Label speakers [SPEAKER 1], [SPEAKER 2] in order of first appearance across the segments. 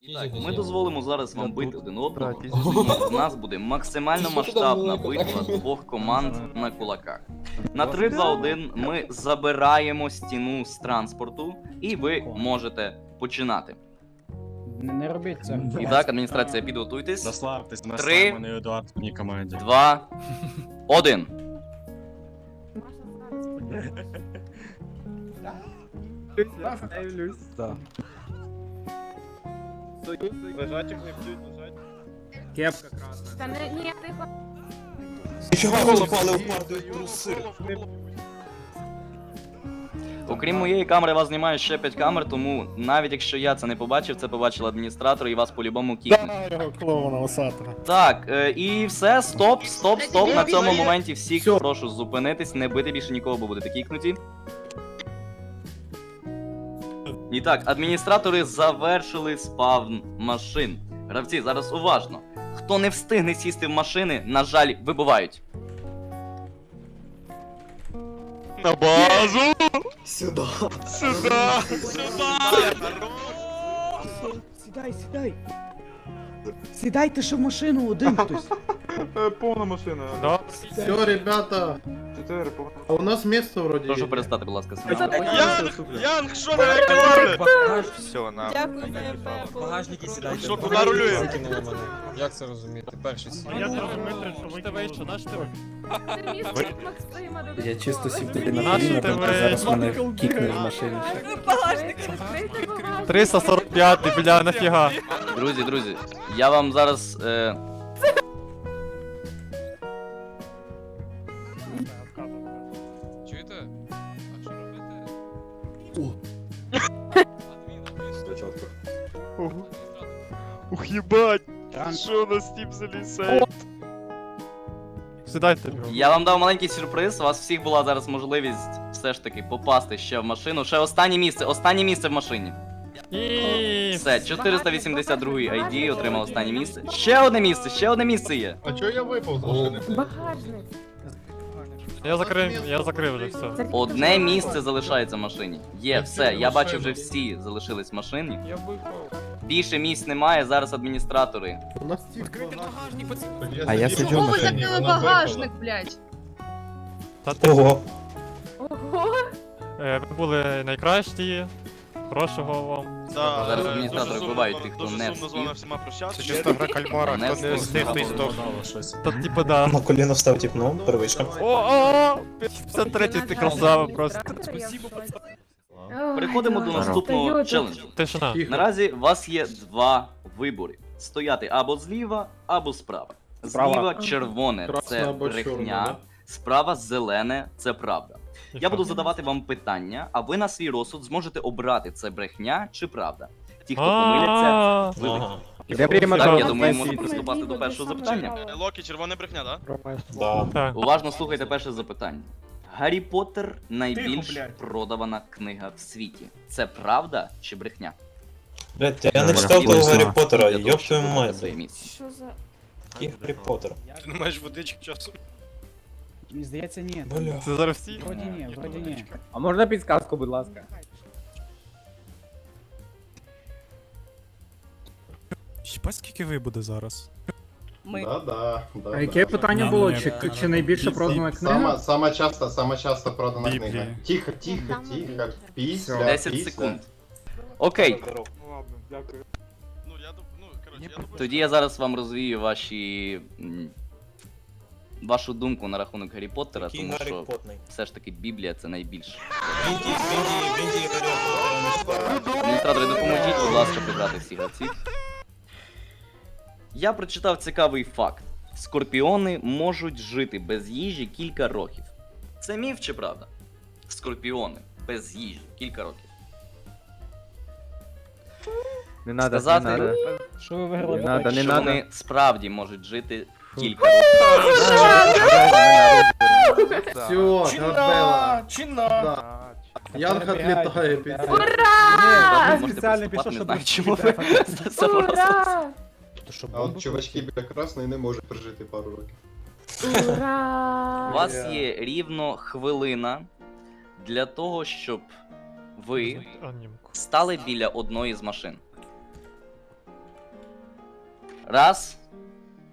[SPEAKER 1] І так, ми дозволимо зараз вам бити один одного. В нас буде максимально масштабна битва двох команд на кулаках. На 3, 2, 1 ми забираємо стіну з транспорту, і ви можете починати.
[SPEAKER 2] Не, робіть це.
[SPEAKER 1] І так, адміністрація, підготуйтесь.
[SPEAKER 3] Заславтесь на
[SPEAKER 1] Три.
[SPEAKER 3] Едуард в одній команді.
[SPEAKER 1] Два, один.
[SPEAKER 4] Да.
[SPEAKER 2] Кепка красна.
[SPEAKER 5] Та не ні, тихо.
[SPEAKER 1] Окрім моєї камери, вас знімає ще 5 камер, тому навіть якщо я це не побачив, це побачив адміністратор і вас по-любому кікнуть.
[SPEAKER 2] його клоуна осатора.
[SPEAKER 1] Так, е, і все, стоп, стоп, стоп. На цьому моменті всіх прошу зупинитись, не бити більше нікого, бо будете кікнуті. І так, адміністратори завершили спавн машин. Гравці, зараз уважно. Хто не встигне сісти в машини, на жаль, вибувають.
[SPEAKER 3] На базу!
[SPEAKER 6] Сюда.
[SPEAKER 3] Сюда!
[SPEAKER 2] Сідай, сідай. Сідайте ще в машину один хтось.
[SPEAKER 7] Повна машина.
[SPEAKER 4] Да?
[SPEAKER 8] Все, ребята,
[SPEAKER 7] Повна.
[SPEAKER 8] а у нас место вроде
[SPEAKER 1] Прошу
[SPEAKER 8] есть.
[SPEAKER 1] перестати, будь ласка, знімати.
[SPEAKER 3] Янг! Янг, що ви робите?
[SPEAKER 4] Все, на.
[SPEAKER 5] Дякую за ефект.
[SPEAKER 6] Багажники сідайте.
[SPEAKER 3] Що туди рулює?
[SPEAKER 6] Закинули мене. Як це розуміти? Перший сім.
[SPEAKER 5] Це місце Максима
[SPEAKER 2] Я чисто сів тобі
[SPEAKER 4] на
[SPEAKER 2] на
[SPEAKER 4] коліна, бо
[SPEAKER 2] зараз
[SPEAKER 4] зараз
[SPEAKER 2] мене кікне в машині.
[SPEAKER 5] Багажник.
[SPEAKER 4] 345, бля, нафіга.
[SPEAKER 1] Друзі, друзі, я вам зараз. Е...
[SPEAKER 3] Ух, їбать! Що на Steam залізає?
[SPEAKER 4] Сідайте.
[SPEAKER 1] Я вам дав маленький сюрприз. У вас всіх була зараз можливість все ж таки попасти ще в машину. Ще останнє місце, останнє місце в машині. Все, 482 ID отримав останнє місце. Ще одне місце, ще одне місце є.
[SPEAKER 8] А чё я з машини?
[SPEAKER 5] Багажник.
[SPEAKER 4] я закрив, я закрив вже все.
[SPEAKER 1] Одне місце залишається в машині. Є, все. Я бачу, вже всі залишились в машині.
[SPEAKER 4] Я випав.
[SPEAKER 1] Більше місць немає. Зараз адміністратори.
[SPEAKER 8] У нас тих
[SPEAKER 2] А я сиджу в
[SPEAKER 5] Кого
[SPEAKER 2] машині.
[SPEAKER 5] закрили багажник, блядь?
[SPEAKER 4] Та ти,
[SPEAKER 6] Ого.
[SPEAKER 5] Ого.
[SPEAKER 4] е, ви були найкращі. Хорошого вам.
[SPEAKER 1] Зараз адміністратори вбивають тих, хто не встиг.
[SPEAKER 3] Це чисто гра кальмара,
[SPEAKER 1] Не
[SPEAKER 3] хто не
[SPEAKER 1] встиг.
[SPEAKER 3] той здох.
[SPEAKER 4] Та типа да.
[SPEAKER 6] На коліно встав типну, первичка.
[SPEAKER 4] О, о, о, 53 ти красава просто.
[SPEAKER 1] Переходимо до наступного челенджу.
[SPEAKER 4] Тишина.
[SPEAKER 1] Наразі у вас є два вибори: стояти або зліва, або справа.
[SPEAKER 2] Справа.
[SPEAKER 1] Зліва червоне це
[SPEAKER 8] або чорне,
[SPEAKER 1] брехня,
[SPEAKER 8] да?
[SPEAKER 1] справа зелене це правда. Я буду задавати вам питання, а ви на свій розсуд зможете обрати це брехня чи правда. Ті, хто помиляться,
[SPEAKER 4] А,
[SPEAKER 1] виберуть.
[SPEAKER 2] Де приймати
[SPEAKER 1] Так, я думаю, можна приступати до першого запитання.
[SPEAKER 3] Локі, червона брехня, да?
[SPEAKER 6] Да.
[SPEAKER 4] Так.
[SPEAKER 1] Уважно слухайте перше запитання. Гаррі Поттер найбільш продавана книга в світі. Це правда чи брехня?
[SPEAKER 6] Блять, я не читав того Гаррі Поттера, йоп твою мать.
[SPEAKER 5] Що за...
[SPEAKER 6] Який Гаррі Поттер?
[SPEAKER 3] Ти не маєш водички часу.
[SPEAKER 2] Мені здається, ні.
[SPEAKER 6] Бля.
[SPEAKER 4] Це зараз всі?
[SPEAKER 2] Вроді ні, вроді ні.
[SPEAKER 7] А можна підсказку, будь ласка?
[SPEAKER 9] Щепа скільки ви буде зараз?
[SPEAKER 5] Ми.
[SPEAKER 8] Да, да, да.
[SPEAKER 2] А яке питання
[SPEAKER 9] Ні,
[SPEAKER 2] було?
[SPEAKER 9] ні,
[SPEAKER 2] Чи,
[SPEAKER 9] ні.
[SPEAKER 2] чи найбільше продана книга?
[SPEAKER 8] Сама, сама часто, сама часто продана
[SPEAKER 9] Біблія.
[SPEAKER 8] книга. Тихо, тихо, тихо. Після,
[SPEAKER 1] 10
[SPEAKER 8] після.
[SPEAKER 1] секунд. Окей,
[SPEAKER 7] Ну ладно, дякую.
[SPEAKER 3] Ну, я дум- ну, коротше, я думаю,
[SPEAKER 1] тоді я зараз вам розвію ваші. м, Вашу думку на рахунок Гаррі Поттера,
[SPEAKER 6] Який
[SPEAKER 1] тому
[SPEAKER 6] Гаррі
[SPEAKER 1] що
[SPEAKER 6] Поттер?
[SPEAKER 1] все ж таки Біблія це найбільше.
[SPEAKER 6] Гаррі Поттера не читав.
[SPEAKER 1] Адміністратори, допоможіть, будь ласка, прибрати всіх гравців. Я прочитав цікавий факт: скорпіони можуть жити без їжі кілька років. Це міф чи правда? Скорпіони без їжі кілька років.
[SPEAKER 7] Не надо,
[SPEAKER 1] Сказати,
[SPEAKER 7] не надо.
[SPEAKER 2] Що ви виграли?
[SPEAKER 7] Не надо, не
[SPEAKER 1] що
[SPEAKER 7] надо.
[SPEAKER 1] вони справді можуть жити кілька років.
[SPEAKER 8] Все, Габела. Да. Янг отлетає під
[SPEAKER 5] Ура!
[SPEAKER 1] Можете
[SPEAKER 2] спеціально пішов,
[SPEAKER 1] не
[SPEAKER 2] щоб
[SPEAKER 1] знаю, чому ви це просто.
[SPEAKER 5] Ура!
[SPEAKER 8] А от чувачки біля красної не можуть прожити пару років.
[SPEAKER 1] У
[SPEAKER 5] Ура!
[SPEAKER 1] вас є рівно хвилина для того, щоб ви
[SPEAKER 4] Анімку.
[SPEAKER 1] стали біля одної з машин. Раз,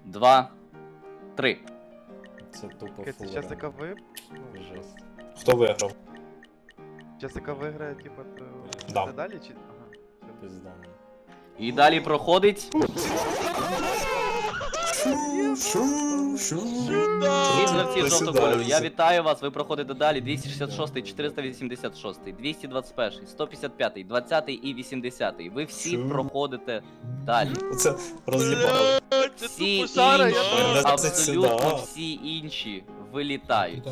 [SPEAKER 1] два, три.
[SPEAKER 6] Це тупо
[SPEAKER 7] Це зараз яка ви... Ну,
[SPEAKER 6] Жесть. Хто виграв?
[SPEAKER 7] зараз яка виграє, типа, то...
[SPEAKER 6] Да.
[SPEAKER 7] Це далі чи... Ага.
[SPEAKER 6] Пизда.
[SPEAKER 1] І далі проходить. Всі гравці жовтого кольору. Я вітаю вас. Ви проходите далі. 266, 486, 221, 155, 20 і 80. Ви всі проходите далі.
[SPEAKER 6] Це роз'їбало.
[SPEAKER 1] Всі інші, абсолютно всі інші вилітають.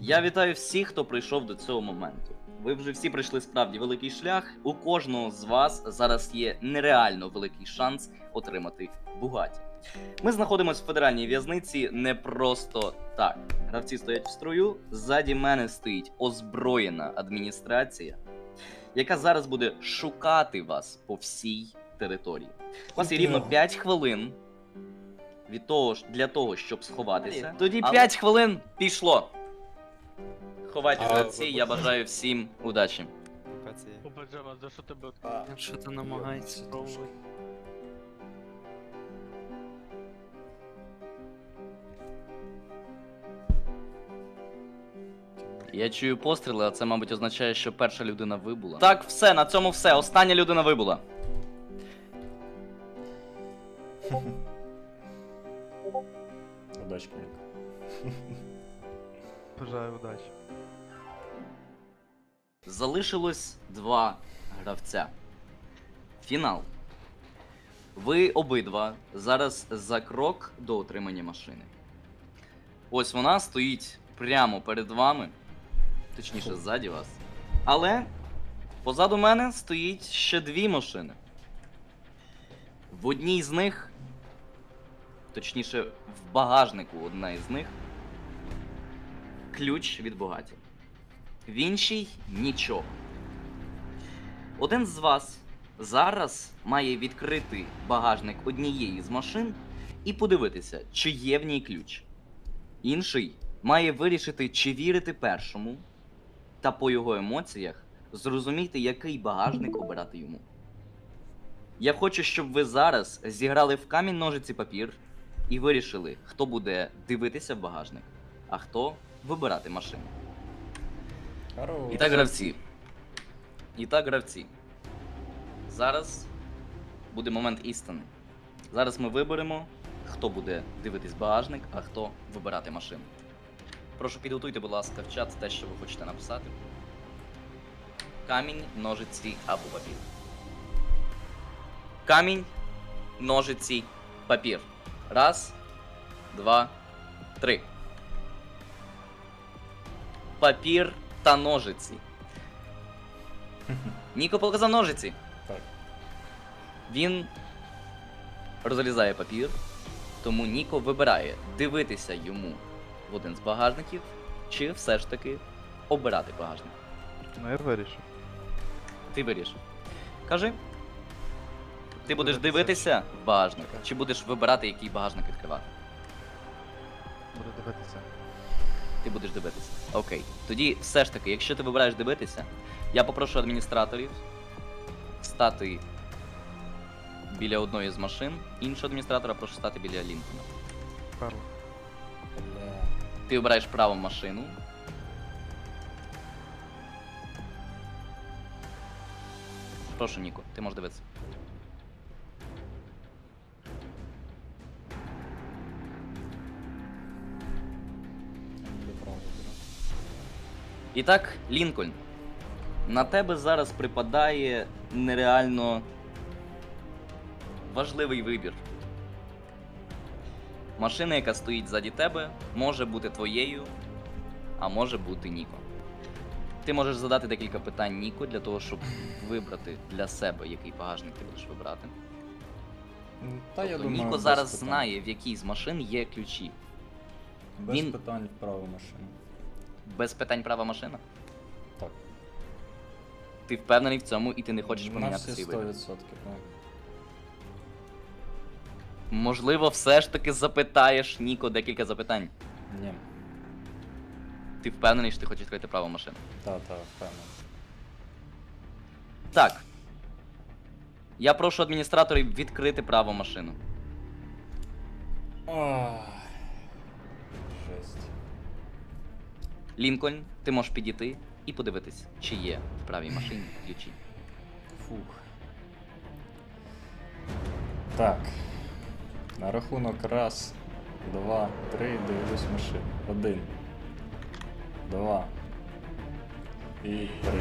[SPEAKER 1] Я вітаю всіх, хто прийшов до цього моменту. Ви вже всі пройшли справді великий шлях. У кожного з вас зараз є нереально великий шанс отримати Бугаті. Ми знаходимося в федеральній в'язниці не просто так. Гравці стоять в строю. Ззаді мене стоїть озброєна адміністрація, яка зараз буде шукати вас по всій території. У вас є рівно 5 хвилин від того для того, щоб сховатися. Тоді 5 хвилин пішло. Ховайте
[SPEAKER 6] А,
[SPEAKER 1] гравці, я бажаю всім удачі.
[SPEAKER 3] Побаджава, за що тебе
[SPEAKER 4] Що ти намагаєшся?
[SPEAKER 1] Я чую постріли, а це, мабуть, означає, що перша людина вибула. Так, все, на цьому все. Остання людина вибула.
[SPEAKER 6] Удачки,
[SPEAKER 7] Бажаю удачі.
[SPEAKER 1] Залишилось два гравця. Фінал. Ви обидва зараз за крок до отримання машини. Ось вона стоїть прямо перед вами, точніше, ззаді вас. Але позаду мене стоїть ще дві машини. В одній з них, точніше, в багажнику одна із них, ключ від Бугаті. В іншій нічого. Один з вас зараз має відкрити багажник однієї з машин і подивитися, чи є в ній ключ. Інший має вирішити, чи вірити першому, та по його емоціях зрозуміти, який багажник обирати йому. Я хочу, щоб ви зараз зіграли в камінь ножиці папір і вирішили, хто буде дивитися в багажник, а хто вибирати машину.
[SPEAKER 6] Хорош.
[SPEAKER 1] І так, гравці. І так, гравці. Зараз буде момент істини. Зараз ми виберемо, хто буде дивитись багажник, а хто вибирати машину. Прошу підготуйте, будь ласка, в чат те, що ви хочете написати. Камінь, ножиці або папір. Камінь, ножиці, папір. Раз, два, три. Папір та ножиці. Ніко показав ножиці.
[SPEAKER 6] Так.
[SPEAKER 1] Він розрізає папір, тому Ніко вибирає дивитися йому в один з багажників, чи все ж таки обирати багажник.
[SPEAKER 7] Ну я вирішив.
[SPEAKER 1] Ти вирішив. Кажи. Ти будеш
[SPEAKER 7] Дивитися.
[SPEAKER 1] в багажник, чи будеш вибирати, який багажник відкривати?
[SPEAKER 7] Буду дивитися.
[SPEAKER 1] Ти будеш дивитися. Окей. Тоді все ж таки, якщо ти вибираєш дивитися, я попрошу адміністраторів стати біля одної з машин, іншого адміністратора прошу стати біля Лінкона.
[SPEAKER 7] Карло.
[SPEAKER 1] Ти обираєш праву машину. Прошу, Ніко, ти можеш дивитися. І так, Лінкольн, на тебе зараз припадає нереально важливий вибір. Машина, яка стоїть ззаді тебе, може бути твоєю, а може бути Ніко. Ти можеш задати декілька питань Ніко для того, щоб вибрати для себе, який багажник ти будеш вибрати.
[SPEAKER 6] Та я
[SPEAKER 1] Тобто
[SPEAKER 6] думаю,
[SPEAKER 1] Ніко
[SPEAKER 6] без
[SPEAKER 1] зараз
[SPEAKER 6] питань.
[SPEAKER 1] знає, в якій з машин є ключі.
[SPEAKER 6] Без
[SPEAKER 1] він-
[SPEAKER 6] питань вправо машину.
[SPEAKER 1] Без питань права машина.
[SPEAKER 6] Так.
[SPEAKER 1] Ти впевнений в цьому і ти не хочеш поміняти свій вибір.
[SPEAKER 6] 100%, так.
[SPEAKER 1] Можливо, все ж таки запитаєш Ніко декілька запитань.
[SPEAKER 6] Ні.
[SPEAKER 1] Ти впевнений, що ти хочеш відкрити право машини?
[SPEAKER 6] Та, та, впевнений.
[SPEAKER 1] Так. Я прошу адміністраторів відкрити право машину.
[SPEAKER 10] Ах.
[SPEAKER 1] Лінкольн, ти можеш підійти і подивитись, чи є в правій машині ключі.
[SPEAKER 10] Фух. Так. На рахунок раз, два, три, дивлюсь машину. Один. Два. І три.